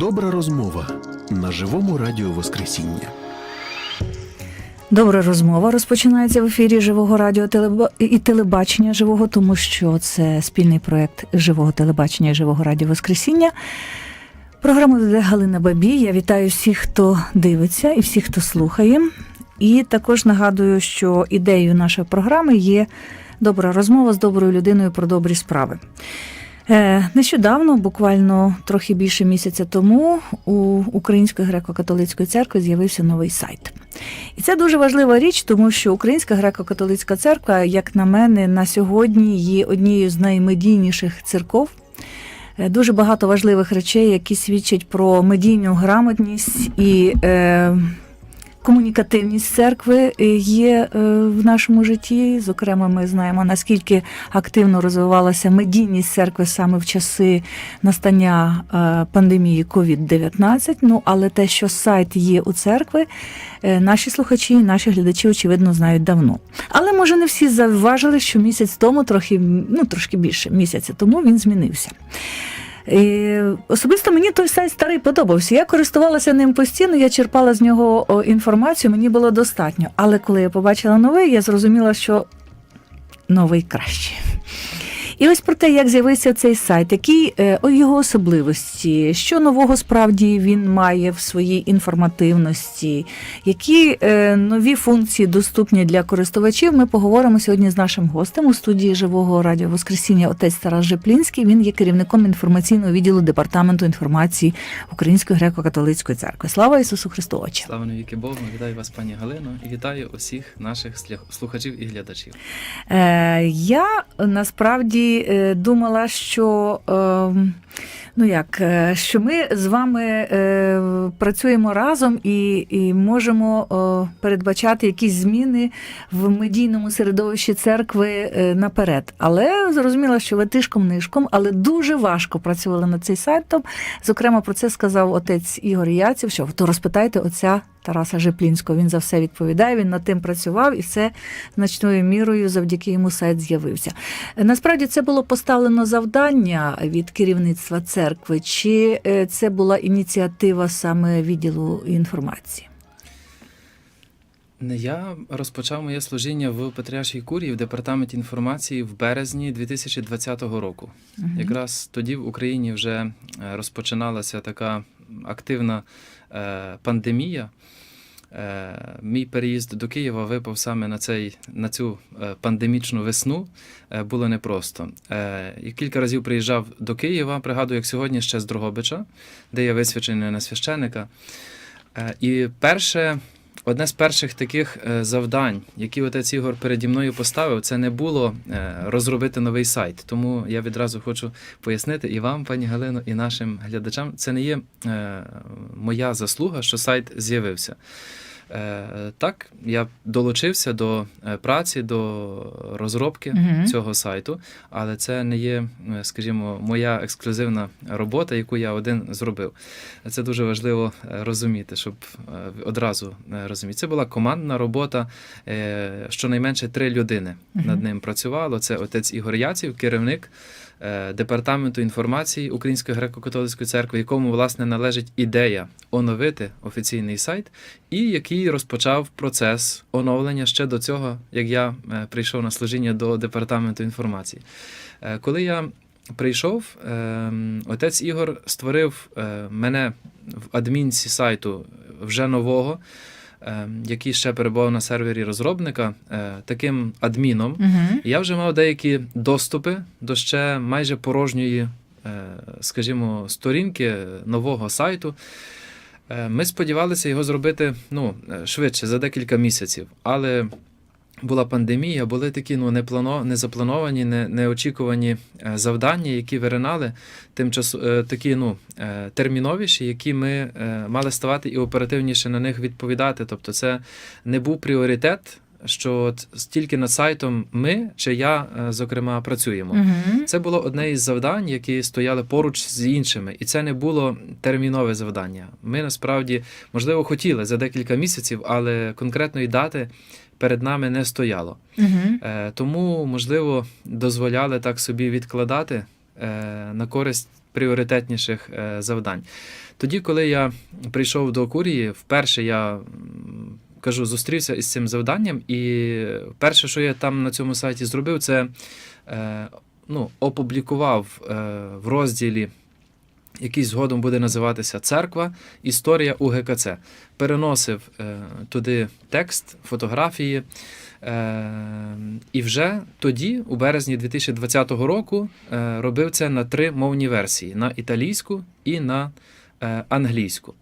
Добра розмова на живому радіо Воскресіння. Добра розмова розпочинається в ефірі живого радіо і телебачення живого, тому що це спільний проект живого телебачення і живого радіо Воскресіння. Програму веде Галина Бабій. Я вітаю всіх, хто дивиться і всіх, хто слухає. І також нагадую, що ідеєю нашої програми є добра розмова з доброю людиною про добрі справи. Е, Нещодавно, буквально трохи більше місяця тому, у Української греко-католицької церкви з'явився новий сайт. І це дуже важлива річ, тому що Українська греко-католицька церква, як на мене, на сьогодні є однією з наймедійніших церков. Е, Дуже багато важливих речей, які свідчать про медійну грамотність і е, комунікативність церкви е, є е, в нашому житті. Зокрема, ми знаємо, наскільки активно розвивалася медійність церкви саме в часи настання е, пандемії COVID-19. Ну, але те, що сайт є у церкви, наші слухачі, наші глядачі, очевидно, знають давно. Але може не всі завважили, що місяць тому, трохи ну трошки більше місяця тому він змінився. І особисто мені той сайт старий подобався. Я користувалася ним постійно, я черпала з нього інформацію, мені було достатньо. Але коли я побачила новий, я зрозуміла, що новий краще. І ось про те, як з'явився цей сайт, які е, його особливості, що нового справді він має в своїй інформативності, які е, нові функції доступні для користувачів. Ми поговоримо сьогодні з нашим гостем у студії живого радіо Воскресіння. Отець Тарас Жеплінський. Він є керівником інформаційного відділу департаменту інформації Української греко-католицької церкви. Слава Ісусу Христу! Отче! Слава навіки Богу, вітаю вас, пані Галино, і вітаю усіх наших слухачів і глядачів. Е, я насправді е, думала, що. Е, Ну як, е, що ми з вами е, працюємо разом і, і можемо передбачати якісь зміни в медійному середовищі церкви наперед. Але зрозуміло, що ви тишком нишком, але дуже важко працювали над цим сайтом. Зокрема, про це сказав отець Ігор Яців, що то розпитайте отця Тараса Жеплінського. Він за все відповідає. Він над тим працював, і це значною мірою завдяки йому сайт з'явився. Насправді це було поставлено завдання від керівництва церкви, чи е, це була ініціатива саме відділу інформації? Я розпочав моє служіння в Патріаршій Курії в департаменті інформації в березні 2020 року. Мгм. Якраз тоді в Україні вже е, розпочиналася така активна е, пандемія. Е, Мій переїзд до Києва випав саме на, цей, на цю е, пандемічну весну. Е, Було непросто. І кілька разів приїжджав до Києва, пригадую, як сьогодні ще з Дрогобича, де я висвячений на священика. Е, І перше, одне з перших таких е, завдань, які отець Ігор переді мною поставив, це не було е, розробити новий сайт. Тому я відразу хочу пояснити і вам, пані Галино, і нашим глядачам, це не є е, моя заслуга, що сайт з'явився. Е, Так, я долучився до е, праці, до розробки Мгм. цього сайту, але це не є, е, скажімо, моя ексклюзивна робота, яку я один зробив. Це дуже важливо розуміти, щоб одразу розуміти. Це була командна робота, щонайменше три людини Мгм. над ним працювало. Це отець Ігор Яців, керівник. Е, Департаменту інформації Української греко-католицької церкви, якому власне належить ідея оновити офіційний сайт, і який розпочав процес оновлення ще до цього, як я е, прийшов на служіння до департаменту інформації. Е, Коли я прийшов, ем, отець Ігор створив мене в адмінці сайту вже нового, який ще перебував на сервері розробника, е, таким адміном. Угу. Я вже мав деякі доступи до ще майже порожньої, е, скажімо, сторінки нового сайту. Е, Ми сподівалися його зробити ну, швидше, за декілька місяців. Але була пандемія, були такі ну, неплано, незаплановані, не, неочікувані е, завдання, які виринали, тимчас, е, такі ну, е, терміновіші, які ми мали ставати і оперативніше на них відповідати. Тобто, це не був пріоритет що от стільки над сайтом ми чи я, зокрема, працюємо. Угу. Це було одне із завдань, які стояли поруч з іншими, і це не було термінове завдання. Ми насправді, можливо, хотіли за декілька місяців, але конкретної дати перед нами не стояло. Угу. Е, Тому, можливо, дозволяли так собі відкладати е, на користь пріоритетніших е, завдань. Тоді, коли я прийшов до Курії, вперше я кажу, зустрівся із цим завданням, і перше, що я там на цьому сайті зробив, це е, ну, опублікував е, в розділі, який згодом буде називатися Церква, Історія УГКЦ. Переносив е, туди текст, фотографії. Е, і вже тоді, у березні 2020 року, е, робив це на три мовні версії: на італійську і на е, англійську.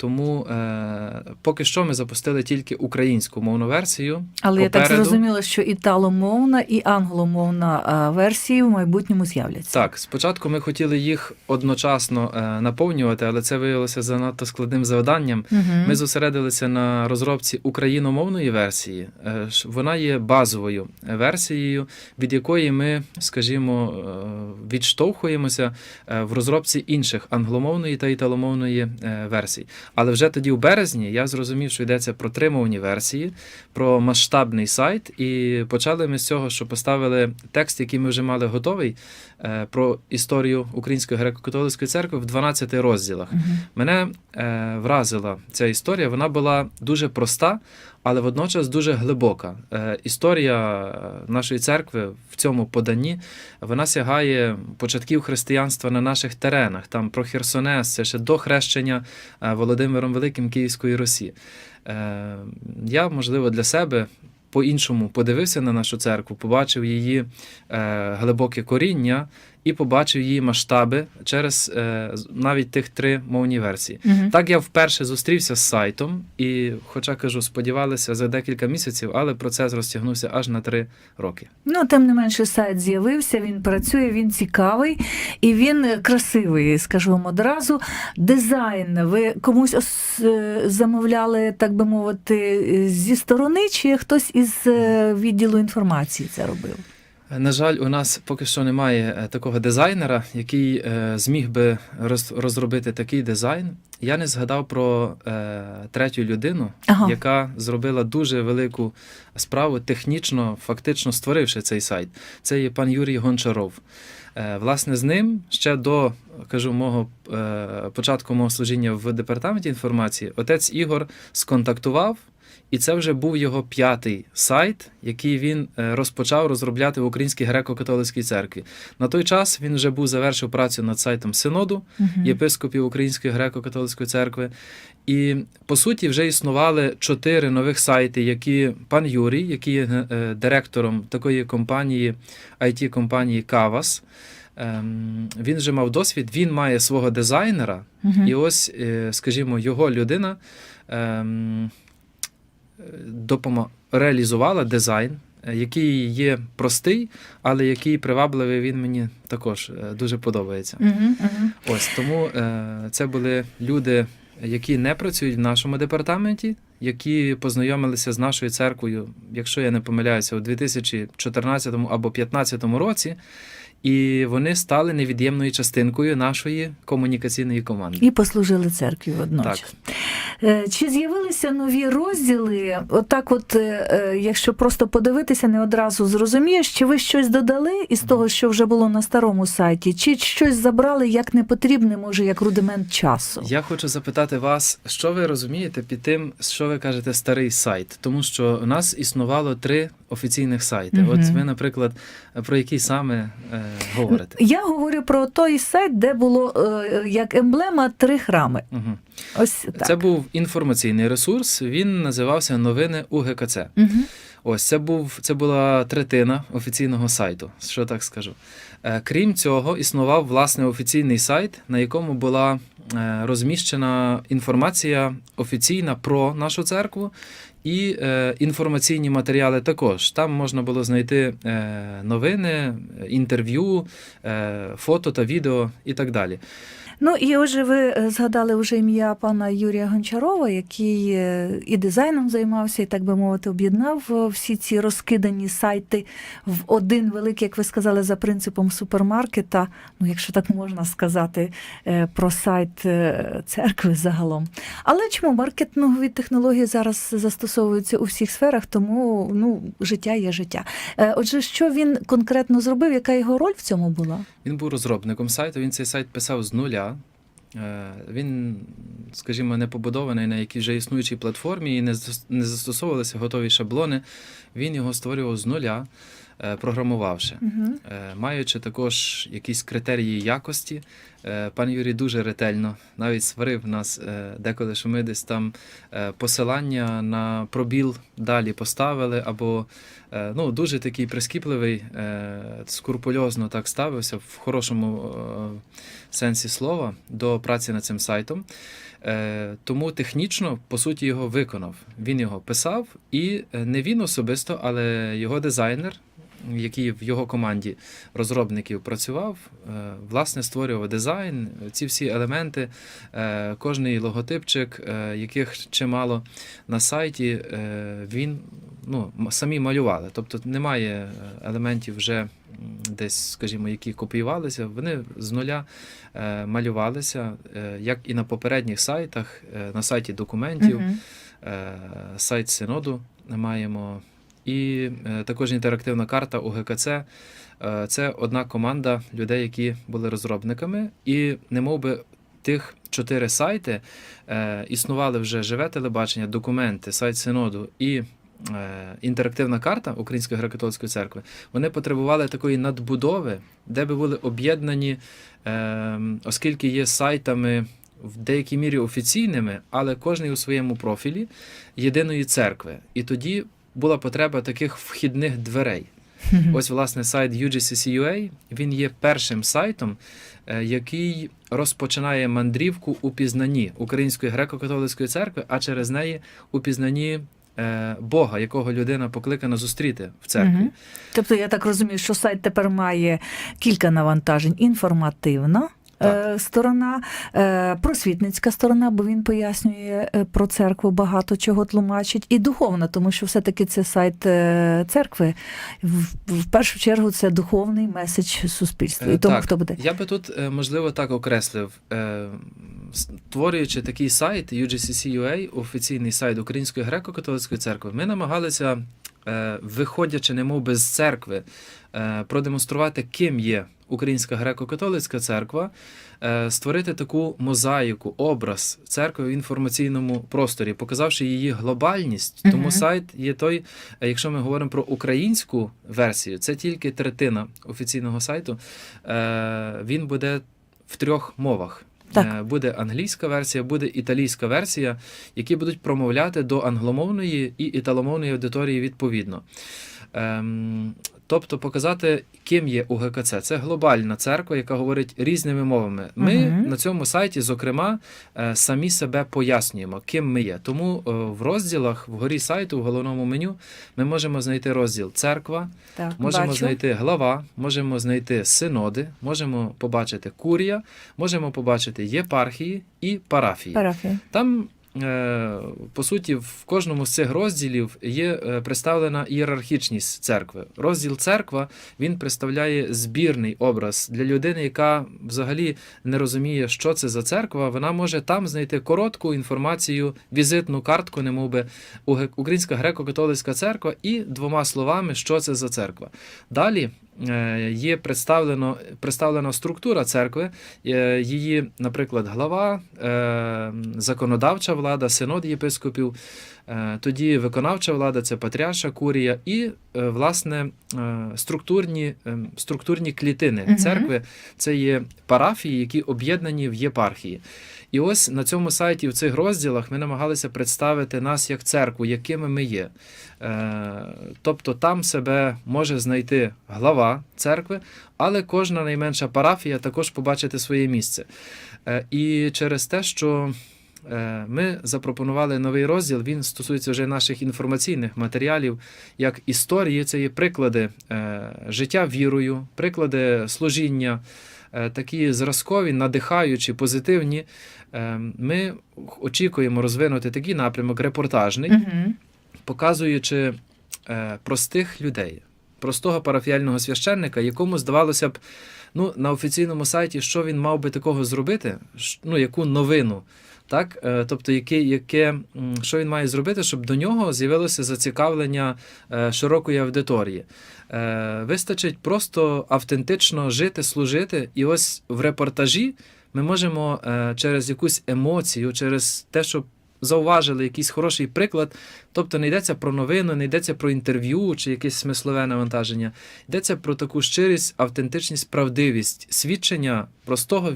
Тому е, поки що ми запустили тільки українську мовну версію. Але я так Попереду- зрозуміла, що італомовна і англомовна а, версії в майбутньому з'являться. Так, спочатку ми хотіли їх одночасно е, наповнювати, але це виявилося занадто складним завданням. Угу. Ми зосередилися на розробці україномовної версії. Е, Вона є базовою версією, від якої ми, скажімо, е, відштовхуємося е, в розробці інших англомовної та італомовної е, версій. Але вже тоді, у березні, я зрозумів, що йдеться про три мовні версії, про масштабний сайт. І почали ми з цього, що поставили текст, який ми вже мали готовий, е, про історію Української греко-католицької церкви в 12 розділах. Угу. Мене е, вразила ця історія. Вона була дуже проста, але водночас дуже глибока. Е, історія е, нашої церкви в цьому поданні вона сягає початків християнства на наших теренах. Там про Херсонес, це ще до хрещення е, Володимиром Великим Київської Русі. Е, я, можливо, для себе. По-іншому подивився на нашу церкву, побачив її е, глибоке коріння і побачив її масштаби через е, навіть тих три мовні версії. Угу. Так я вперше зустрівся з сайтом, і, хоча кажу, сподівалися за декілька місяців, але процес розтягнувся аж на три роки. Ну, тим не менше, сайт з'явився, він працює, він цікавий і він красивий, скажу вам одразу. Дизайн. Ви комусь ос- е, замовляли, так би мовити, зі сторони, чи хтось із е, відділу інформації це робив? На жаль, у нас поки що немає е, такого дизайнера, який е, зміг би роз, розробити такий дизайн. Я не згадав про е, третю людину, Ага. яка зробила дуже велику справу, технічно, фактично створивши цей сайт. Це є пан Юрій Гончаров. Власне, з ним ще до кажу, мого початку мого служіння в департаменті інформації, отець Ігор сконтактував. І це вже був його п'ятий сайт, який він е, розпочав розробляти в Українській греко-католицькій церкві. На той час він вже був завершив працю над сайтом Синоду єпископів Української греко-католицької церкви. І по суті вже існували чотири нових сайти, які пан Юрій, який є е, директором такої компанії, it компанії Кавас. ем, Він вже мав досвід, він має свого дизайнера, і ось, е, скажімо, його людина ем, е, допомо- реалізувала дизайн, е, який є простий, але який привабливий, він мені також е, дуже подобається. Мгм, мгм. Ось тому е, це були люди, які не працюють в нашому департаменті, які познайомилися з нашою церквою, якщо я не помиляюся, у 2014 або 2015 році. І вони стали невід'ємною частинкою нашої комунікаційної команди. І послужили церкві водночас. Так. Е, Чи з'явилися нові розділи? Отак, от, е, е, якщо просто подивитися, не одразу зрозумієш, чи ви щось додали із того, що вже було на старому сайті, чи щось забрали як непотрібне, може, як рудимент часу? Я хочу запитати вас, що ви розумієте під тим, що ви кажете старий сайт? Тому що у нас існувало три офіційних сайти. Мгм. От ви, наприклад, про який саме е, говорите? Я говорю про той сайт, де було е, як емблема три храми. Угу. Ось так. Це був інформаційний ресурс. Він називався Новини УГКЦ. Угу. Ось це був це була третина офіційного сайту. Що так скажу? Е, Крім цього, існував власне офіційний сайт, на якому була е, розміщена інформація офіційна про нашу церкву. І е, інформаційні матеріали також. Там можна було знайти е, новини, інтерв'ю, е, фото та відео і так далі. Ну і отже, ви е, згадали вже ім'я пана Юрія Гончарова, який е, і дизайном займався, і так би мовити, об'єднав е, всі ці розкидані сайти в один великий, як ви сказали, за принципом супермаркета. Ну, якщо так можна сказати, про сайт церкви загалом. Але чому маркетингові технології зараз застосовуються у всіх сферах, тому ну, життя є життя. Отже, що він конкретно зробив, яка його роль в цьому була? Він був розробником сайту, він цей сайт писав з нуля. Е, Він, скажімо, не побудований на якій вже існуючій платформі і не зас- застосовувалися готові шаблони. Він його створював з нуля, програмувавши. Угу. Е, Маючи також якісь критерії якості, е, пан Юрій дуже ретельно навіть сварив нас е, деколи, що ми десь там е, посилання на пробіл далі поставили, або е, ну, дуже такий прискіпливий, е, скрупульозно так ставився в хорошому е, сенсі слова до праці над цим сайтом. Е, Тому технічно, по суті, його виконав. Він його писав, і е, не він особисто, але його дизайнер, який в його команді розробників працював, е, власне створював дизайн, ці всі елементи, е, кожний логотипчик, е, яких чимало на сайті, він ну, самі малювали. Тобто немає елементів вже десь, скажімо, які копіювалися, вони з нуля малювалися, як і на попередніх сайтах, на сайті документів е, сайт Синоду маємо. І е, також інтерактивна карта у ГКЦ. Е, Це одна команда людей, які були розробниками, і не би тих чотири сайти е, існували вже живе телебачення, документи, сайт Синоду і інтерактивна карта Української греко-католицької церкви. Вони потребували такої надбудови, де би були об'єднані, оскільки є сайтами в деякій мірі офіційними, але кожний у своєму профілі єдиної церкви. І тоді була потреба таких вхідних дверей. Ось, власне, сайт UGCC.ua, він є першим сайтом, е, який розпочинає мандрівку у пізнанні Української греко-католицької церкви, а через неї у пізнанні е, Бога, якого людина покликана зустріти в церкві. Мгм. Тобто я так розумію, що сайт тепер має кілька навантажень: інформативна. Так. е, Сторона, е, просвітницька сторона, бо він пояснює е, про церкву багато чого тлумачить, і духовна, тому що все-таки це сайт церкви. В, першу чергу це духовний меседж суспільству. Е, І тому так. хто буде. Я би тут, можливо, так окреслив. Створюючи такий сайт UGCC.ua, офіційний сайт Української греко-католицької церкви, ми намагалися, виходячи немов би з церкви, продемонструвати, ким є Українська греко-католицька церква, е, створити таку мозаїку, образ церкви в інформаційному просторі, показавши її глобальність. Тому Мгм. сайт є той, е, якщо ми говоримо про українську версію, це тільки третина офіційного сайту. Е, Він буде в трьох мовах. Так. Е, Буде англійська версія, буде італійська версія, які будуть промовляти до англомовної і італомовної аудиторії відповідно. Ем, тобто показати, ким є УГКЦ. Це глобальна церква, яка говорить різними мовами. Ми Мгм. на цьому сайті, зокрема, е, самі себе пояснюємо, ким ми є. Тому е, в розділах вгорі сайту, в головному меню, ми можемо знайти розділ церква, Так, Можемо бачу. знайти глава, можемо знайти синоди, можемо побачити курія, можемо побачити єпархії і парафії. Парафія. Там, по суті, в кожному з цих розділів є е, представлена ієрархічність церкви. Розділ церква він представляє збірний образ для людини, яка взагалі не розуміє, що це за церква. Вона може там знайти коротку інформацію, візитну картку, немовби «Уге- Українська греко-католицька церква, і двома словами, що це за церква. Далі. е, Є представлено представлена структура церкви, е, її, наприклад, глава, е, законодавча влада, синод єпископів, е, тоді виконавча влада це патріарша курія, і е, власне е, структурні, структурні клітини церкви це є парафії, які об'єднані в єпархії. І ось на цьому сайті, в цих розділах, ми намагалися представити нас як церкву, якими ми є. Тобто там себе може знайти глава церкви, але кожна найменша парафія також побачити своє місце. І через те, що ми запропонували новий розділ, він стосується вже наших інформаційних матеріалів, як історії, це є приклади е, життя вірою, приклади служіння. е, такі зразкові, надихаючі, позитивні. Е, Ми очікуємо розвинути такий напрямок репортажний, показуючи е, простих людей, простого парафіяльного священника, якому здавалося б, ну, на офіційному сайті, що він мав би такого зробити, ну, яку новину. Так, Е, тобто, яке, яке, що він має зробити, щоб до нього з'явилося зацікавлення е, широкої аудиторії. Е, Вистачить просто автентично жити, служити, і ось в репортажі ми можемо через якусь емоцію, через те, що зауважили якийсь хороший приклад, тобто не йдеться про новину, не йдеться про інтерв'ю чи якесь смислове навантаження. Йдеться про таку щирість, автентичність, правдивість, свідчення простого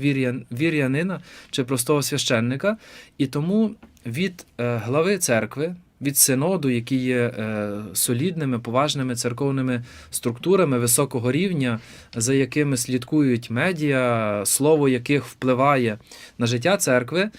вір'янина чи простого священника. І тому від е, глави церкви, від синоду, які є е, солідними, поважними церковними структурами високого рівня, за якими слідкують медіа, слово яких впливає на життя церкви,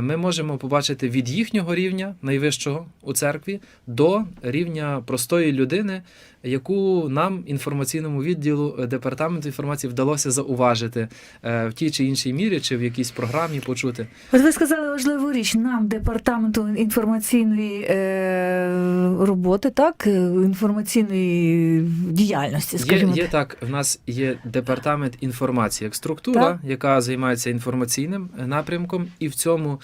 ми можемо побачити від їхнього рівня, найвищого у церкві, до рівня простої людини, яку нам, інформаційному відділу е, департаменту інформації, вдалося зауважити е, в тій чи іншій мірі, чи в якійсь програмі почути. От ви сказали важливу річ нам, департаменту інформаційної е, роботи, так, інформаційної діяльності, Є, скажімо є так. так, в нас є департамент інформації як структура, Так. яка займається інформаційним напрямком, і в цьому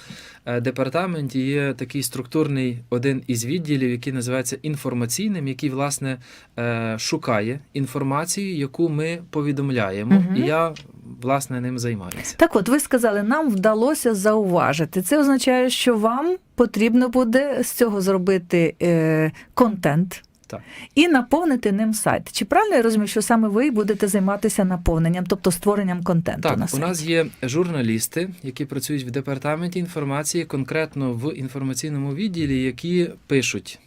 департаменті є такий структурний один із відділів, який називається інформаційним, який власне е, шукає інформацію, яку ми повідомляємо. Угу. І я власне ним займаюся. Так от, ви сказали, нам вдалося зауважити. Це означає, що вам потрібно буде з цього зробити е, контент. Так. І наповнити ним сайт. Чи правильно я розумію, що саме ви будете займатися наповненням, тобто створенням контенту Так, на у нас є журналісти, які працюють в департаменті інформації, конкретно в інформаційному відділі, які пишуть.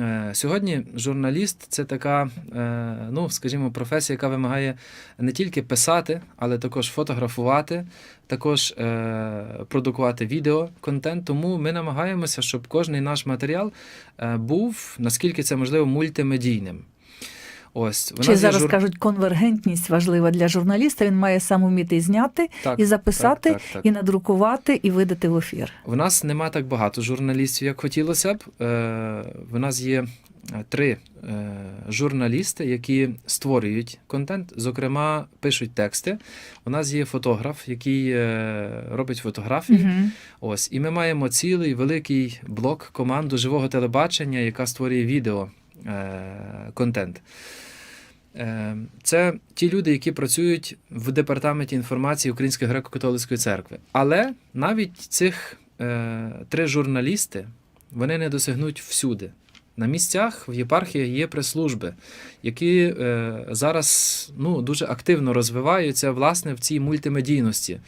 Е, Сьогодні журналіст це така, е, ну скажімо, професія, яка вимагає не тільки писати, але також фотографувати, також е, продукувати відео контент. Тому ми намагаємося, щоб кожний наш матеріал був наскільки це можливо мультимедійним. Ось у Чи зараз жур- кажуть, конвергентність важлива для журналіста. Він має сам вміти і зняти, Так, і записати, так, так, так. і надрукувати, і видати в ефір. В нас нема так багато журналістів, як хотілося б. Е, В нас є е, три е, журналісти, які створюють контент, зокрема, пишуть тексти. У нас є фотограф, який е, робить фотографії. Угу. Ось, і ми маємо цілий великий блок команду живого телебачення, яка створює відео контент. Е, Це ті люди, які працюють в департаменті інформації Української греко-католицької церкви. Але навіть цих е, три журналісти вони не досягнуть всюди. На місцях в єпархіях є прес-служби, які е, зараз ну, дуже активно розвиваються власне в цій мультимедійності,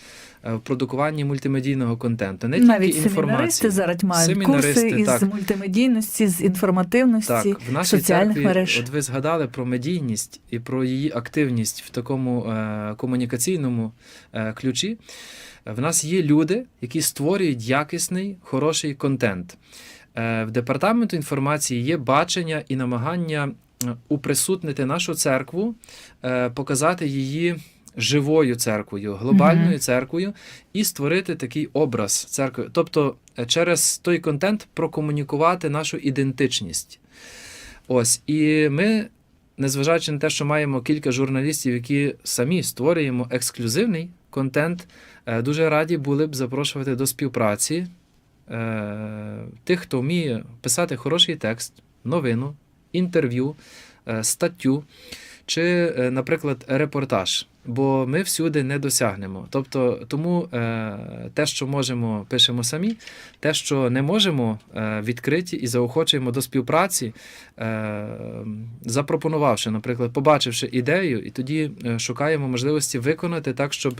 е, в продукуванні мультимедійного контенту. Не Навіть тільки семінаристи інформації. зараз мають Семінаристи, курси із так. мультимедійності, з інформативності, Так, в нашій соціальних церкві, мереж. от ви згадали про медійність і про її активність в такому е, комунікаційному е, ключі. В нас є люди, які створюють якісний, хороший контент. Е, в департаменту інформації є бачення і намагання е, уприсутнити нашу церкву, е, показати її. Живою церквою, глобальною церквою, і створити такий образ церкви. Тобто, через той контент прокомунікувати нашу ідентичність. Ось, і ми, незважаючи на те, що маємо кілька журналістів, які самі створюємо ексклюзивний контент, дуже раді були б запрошувати до співпраці тих, хто вміє писати хороший текст, новину, інтерв'ю, е, статтю чи, е, наприклад, репортаж. Бо ми всюди не досягнемо. Тобто, тому е, те, що можемо, пишемо самі, те, що не можемо, е, відкриті і заохочуємо до співпраці, е, запропонувавши, наприклад, побачивши ідею, і тоді шукаємо можливості виконати так, щоб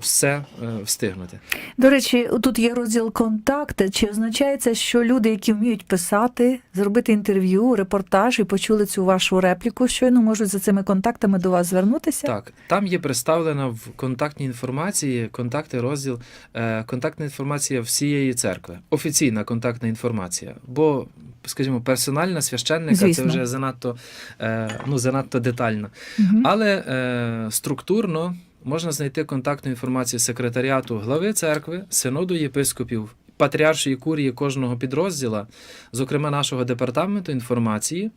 все встигнути. До речі, тут є розділ контакти. Чи означає це, що люди, які вміють писати, зробити інтерв'ю, репортаж і почули цю вашу репліку, щойно можуть за цими контактами до вас звернутися? Так, там є представлена в контактній інформації, контакти, розділ, е, контактна інформація всієї церкви, офіційна контактна інформація. Бо, скажімо, персональна священника Звісно. це вже занадто, е, ну, занадто детально. Мгм. Але е, структурно можна знайти контактну інформацію секретаріату глави церкви, синоду єпископів, патріаршої курії кожного підрозділа, зокрема нашого департаменту інформації,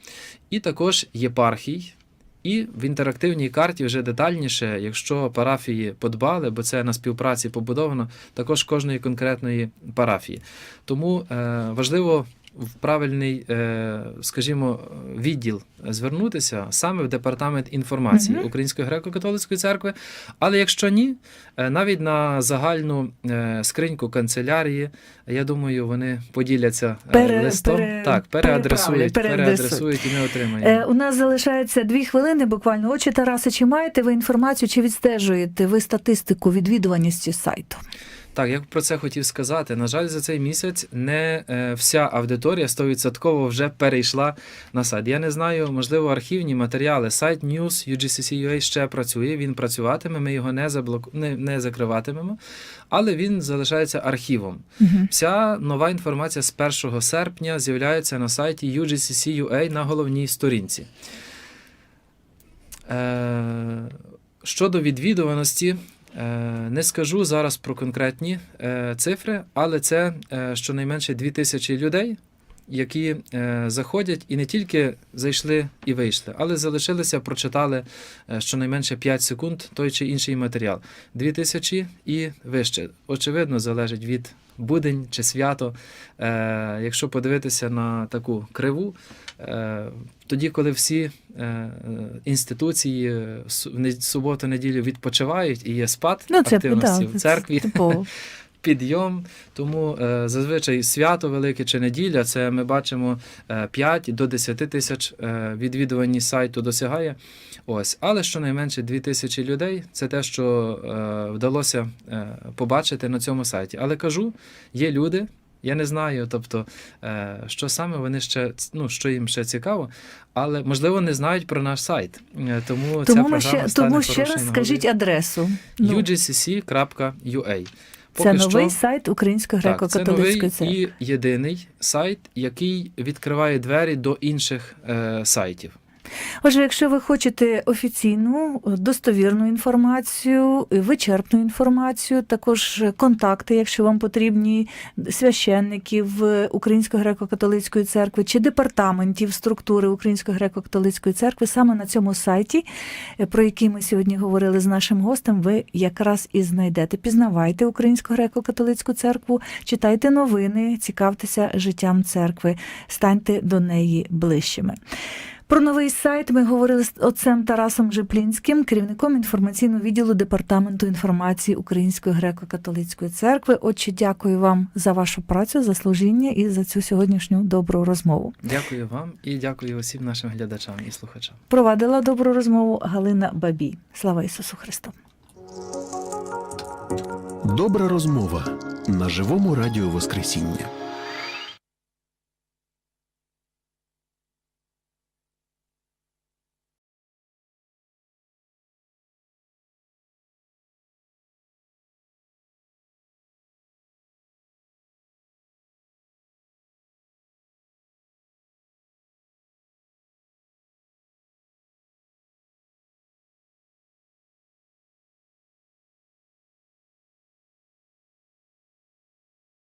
і також єпархій. І в інтерактивній карті вже детальніше, якщо парафії подбали, бо це на співпраці побудовано, також кожної конкретної парафії. Тому е, важливо в правильний, е, скажімо, відділ звернутися саме в департамент інформації Української греко-католицької церкви. Але якщо ні, е, навіть на загальну е, скриньку канцелярії, я думаю, вони поділяться Пере- листом. пере- так, переадресують, переадресують. і ми отримаємо. У нас залишається дві хвилини буквально. Отже, Тарасе, чи маєте ви інформацію, чи відстежуєте ви статистику відвідуваності сайту? Так, я про це хотів сказати. На жаль, за цей місяць не е, вся аудиторія 100% вже перейшла на сайт. Я не знаю, можливо, архівні матеріали. Сайт News UGCC.ua ще працює, він працюватиме, ми його не, заблоку... не, не закриватимемо, але він залишається архівом. Угу. Вся нова інформація з 1 серпня з'являється на сайті UGCC.ua на головній сторінці. Е, щодо відвідуваності, не скажу зараз про конкретні е, цифри, але це е, щонайменше 2000 людей, які е, заходять і не тільки зайшли і вийшли, але залишилися, прочитали е, щонайменше 5 секунд той чи інший матеріал. 2000 і вище. Очевидно, залежить від будень чи свято. Е, якщо подивитися на таку криву, тоді, коли всі інституції в не- суботу, неділю відпочивають і є спад Ну, це активності да, в церкві, Типово. підйом. Тому е, зазвичай свято велике чи неділя, це ми бачимо е, 5 до 10 тисяч е, відвідуваність сайту досягає. Ось, але щонайменше 2 тисячі людей це те, що е, вдалося е, побачити на цьому сайті. Але кажу, є люди. Я не знаю, тобто, е, що саме вони ще ну, що їм ще цікаво, але можливо не знають про наш сайт. Е, Тому, ця програма ще, стане тому ще раз нагодою. скажіть адресу. Ну, UGCC.ua. це Поки новий що- сайт Української це греко-католицької церкви. і єдиний сайт, який відкриває двері до інших е, сайтів. Отже, якщо ви хочете офіційну, достовірну інформацію, вичерпну інформацію, також контакти, якщо вам потрібні священників Української греко-католицької церкви чи департаментів структури Української греко-католицької церкви, саме на цьому сайті, е, про який ми сьогодні говорили з нашим гостем, ви якраз і знайдете. Пізнавайте Українську греко-католицьку церкву, читайте новини, цікавтеся життям церкви, станьте до неї ближчими. Про новий сайт ми говорили з отцем Тарасом Жеплінським, керівником інформаційного відділу департаменту інформації Української греко-католицької церкви. Отче, дякую вам за вашу працю, за служіння і за цю сьогоднішню добру розмову. Дякую вам і дякую усім нашим глядачам і слухачам. Провадила добру розмову Галина Бабій. Слава Ісусу Христу! Добра розмова на живому радіо Воскресіння.